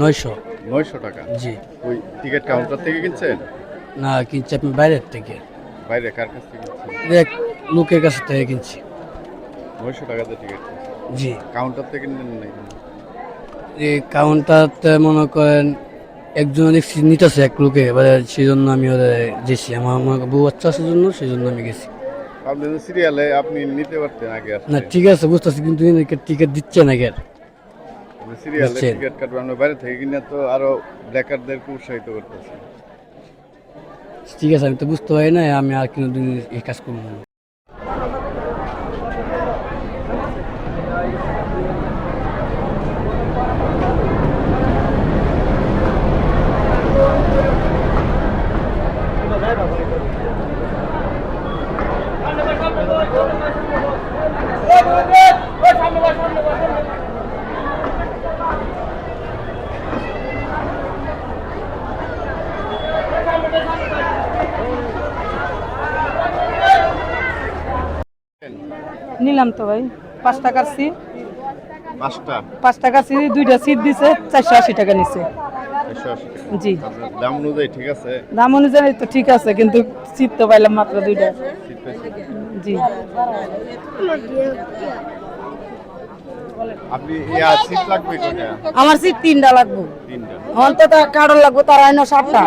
নয়শো। নয়শো টাকা? জি। ওই টিকিট কাউন্টার থেকে কিনছেন? না কিনছি আপনি বাইরের থেকে। বাইরে কার কাছ থেকে কিনছেন? এক লোকের কাছ থেকে কিনছি। নয়শো টাকাতে টিকিট জি। কাউন্টার থেকে নেন নাই এই কাউন্টারতে মনে করেন একজন নিতেছে এক লোকে এবারে সেই জন্য আমি ওদের গেছি। আমার আমার বউ বাচ্চা আছে জন্য সেই জন্য আমি গেছি। আপনি সিরিয়ালে আপনি নিতে পারতেন আগে না ঠিক আছে বুঝতেছি কিন্তু টিকিট দিচ্ছে না গের সিরিয়ালে দিচ্ছেন। টিকিট কাটবে আমরা বাইরে থেকে কিনে তো আরও ব্ল্যাকারদেরকে উৎসাহিত করতেছি ঠিক আছে আমি তো বুঝতে পারি না আমি আর কিন্তু এই কাজ করব না নিলাম তো ভাই। পাঁচ টাকার সিট পাঁচটা? পাঁচ টাকার সিট দুইটা সিট দিছে চারশো আশি টাকা নিছে। টাকা। জি। দাম অনুযায়ী ঠিক আছে? দাম অনুযায়ী তো ঠিক আছে কিন্তু সিট তো পাইলাম মাত্র দুইটা। জি। আমার সিট তিনটা লাগবো। অন্তত কারোর লাগবো তারা সাতটা।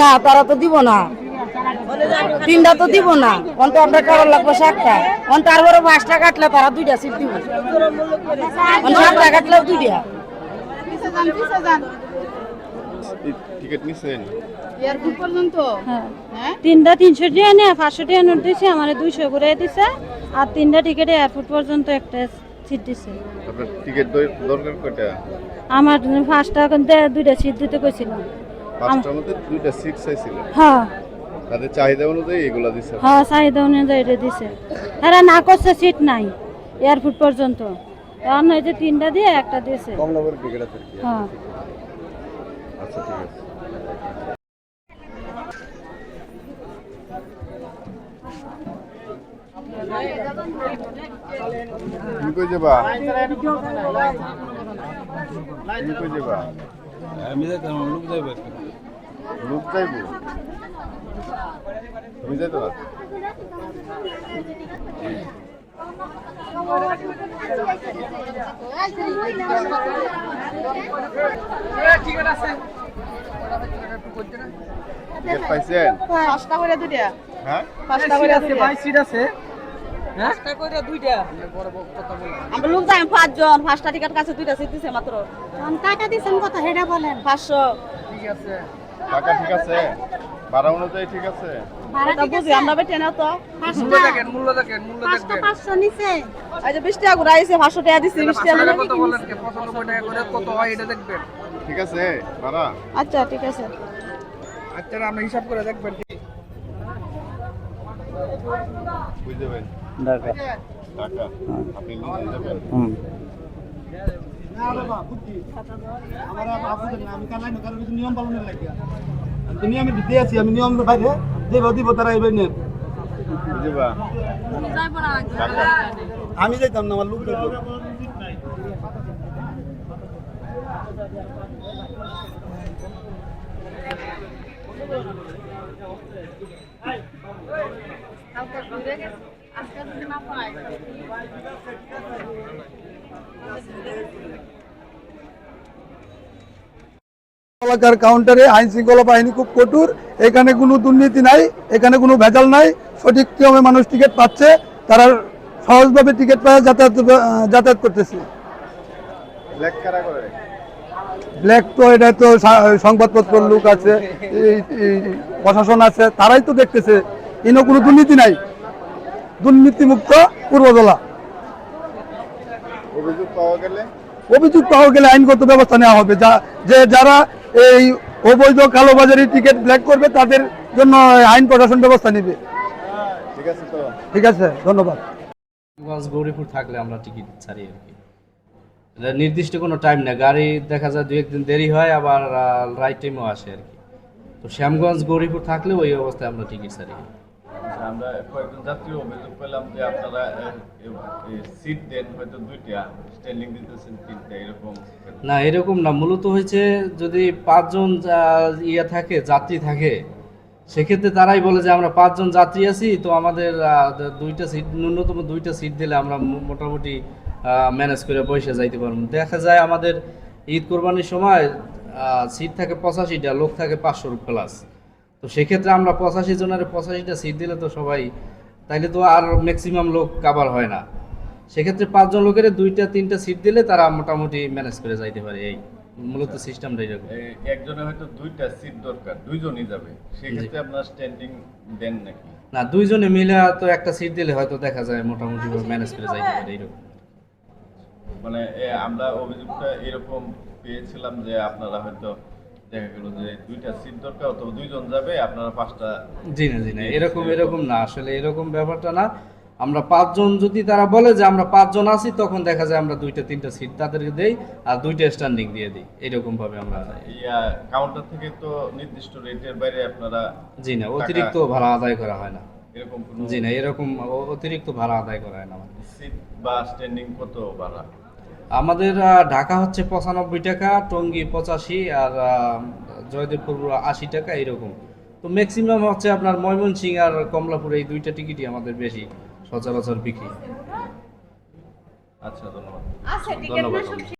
না তারা তো দিব না। তিনটা তো দিব না। অন্ত আপনার কারোর লাগবে সাতটা। অন্ত আর বড় পাঁচটা কাটলে তারা দুইটা সিট দিব। সাতটা কাটলে দুইটা। টিকিট নিছেন? তিনটা তিনশো টাকা নিয়ে পাঁচশো টাকা নোট দিছে আমার দুইশো করে দিছে আর তিনটা টিকিটে এয়ারপোর্ট পর্যন্ত একটা সিট দিছে। টিকিট দরকার কয়টা? আমার পাঁচটা দুইটা সিট দিতে কইছিলাম। পাঁচটার মধ্যে দুইটা সিট চাইছিলেন? হ্যাঁ। তাদের চাহিদা অনুযায়ী এগুলা দিছে। হ্যাঁ চাহিদা অনুযায়ী এটা দিছে। এরা না করছে সিট নাই এয়ারপোর্ট পর্যন্ত। তখন ওই যে তিনটা দিয়ে একটা দিয়েছে কম নম্বরের টিকিট আছে কি হ্যাঁ। আচ্ছা ঠিক আছে। তুমি কই যাবা? তুমি কই যাবা? আমি লোক যাইবে লোক যাইব? তুমি টিকিট পাঁচটা করে দুইটা। হ্যাঁ? পাঁচটা করে সিট আছে পাঁচটা করে দুইটা। আমরা লোক যাই পাঁচজন। পাঁচটা টিকিট কাছে দুইটা সিট দিছে মাত্র। টাকা দিচ্ছেন কত? হেটা বলেন। পাঁচশো। ঠিক আছে টাকা ঠিক আছে? ভাড়া অনুযায়ী ঠিক আছে? এটা বুঝি আমরা বেটে না তো। মূল্য দেখেন মূল্য দেখেন মূল্য দেখবেন। পাঁচশো নিচে। এই যে টাকা করে আইছে পাঁচশো টাকা দিছি বিশ টাকা টাকা কত বলেন কে? পঁচানব্বই টাকা করে কত হয় এটা দেখবেন। ঠিক আছে ভাড়া। আচ্ছা ঠিক আছে। আচ্ছা হিসাব করে দেখবেন। বুঝতে পারেন ঢাকা। টাকা আপনি নিজে যাবেন। হুম। তুমি আমি দিতে আছি আমি নিয়ম বাইরে দেব দিব তারা এবার নেন আমি যাইতাম না আমার লোক যাইতো। এলাকার কাউন্টারে আইন শৃঙ্খলা বাহিনী খুব কঠোর। এখানে কোনো দুর্নীতি নাই এখানে কোনো ভেজাল নাই। সঠিক নিয়মে মানুষ টিকিট পাচ্ছে তারা সহজভাবে টিকিট পাওয়া যাতায়াত যাতায়াত করতেছে। ব্ল্যাক তো এটা তো সংবাদপত্র লোক আছে প্রশাসন আছে তারাই তো দেখতেছে। এনে কোনো দুর্নীতি নাই। দুর্নীতিমুক্ত পূর্বজলা অভিযোগ পাওয়া গেলে? অভিযোগ পাওয়া গেলে আইনগত ব্যবস্থা নেওয়া হবে। যা যে যারা এই অবৈধ কালোবাজারি টিকিট ব্ল্যাক করবে তাদের জন্য আইন প্রশাসন ব্যবস্থা নেবে। ঠিক আছে ঠিক আছে ধন্যবাদ। গঞ্জ গৌরীপুর থাকলে আমরা টিকিট ছাড়ি আর কি। নির্দিষ্ট কোনো টাইম না গাড়ি দেখা যায় দু একদিন দেরি হয় আবার রাইট টাইমও আসে আর কি। তো শ্যামগঞ্জ গৌরীপুর থাকলে ওই অবস্থায় আমরা টিকিট ছাড়ি। আমরা কয়েকজন যাত্রী অভিযোগ পেলাম যে আপনারা সিট দেন হয়তো দুইটা স্ট্যান্ডিং দিতেছেন তিনটা, এরকম। না এরকম না। মূলত হয়েছে যদি পাঁচজন ইয়ে থাকে, যাত্রী থাকে, সেক্ষেত্রে তারাই বলে যে আমরা পাঁচজন যাত্রী আছি, তো আমাদের দুইটা সিট ন্যূনতম দুইটা সিট দিলে আমরা মোটামুটি ম্যানেজ করে বসে যাইতে পারব। দেখা যায় আমাদের ঈদ কোরবানির সময় সিট থাকে পঁচাশিটা, লোক থাকে পাঁচশো প্লাস তো সেক্ষেত্রে আমরা পঁচাশি জনের পঁচাশিটা সিট দিলে তো সবাই তাইলে তো আর ম্যাক্সিমাম লোক কাবার হয় না। সেক্ষেত্রে পাঁচজন লোকের দুইটা তিনটা সিট দিলে তারা মোটামুটি ম্যানেজ করে যাইতে পারে এই মূলত সিস্টেমটা এরকম। একজনের হয়তো দুইটা সিট দরকার দুইজনই যাবে। সেক্ষেত্রে আপনারা স্ট্যান্ডিং দেন নাকি? না দুইজনে মিলে তো একটা সিট দিলে হয়তো দেখা যায় মোটামুটি ম্যানেজ করে যাইতে পারে এইরকম মানে আমরা অভিযোগটা এরকম পেয়েছিলাম যে আপনারা হয়তো দেখা গেল যে দুইটা সিট দরকার অথবা দুইজন যাবে আপনারা পাঁচটা জি না জি না এরকম এরকম না আসলে এরকম ব্যাপারটা না। আমরা পাঁচজন যদি তারা বলে যে আমরা পাঁচজন আছি তখন দেখা যায় আমরা দুইটা তিনটা সিট তাদেরকে দেই আর দুইটা স্ট্যান্ডিং দিয়ে দিই। এরকম ভাবে আমরা ইয়া কাউন্টার থেকে তো নির্দিষ্ট রেটের বাইরে আপনারা জি না অতিরিক্ত ভাড়া আদায় করা হয় না। এরকম জি না এরকম অতিরিক্ত ভাড়া আদায় করা হয় না সিট বা স্ট্যান্ডিং কত ভাড়া? আমাদের ঢাকা হচ্ছে পঁচানব্বই টাকা টঙ্গি পঁচাশি আর জয়দেবপুর আশি টাকা এরকম। তো ম্যাক্সিমাম হচ্ছে আপনার ময়মনসিং আর কমলাপুর এই দুইটা টিকিটই আমাদের বেশি সচরাচর বিক্রি। আচ্ছা ধন্যবাদ। ধন্যবাদ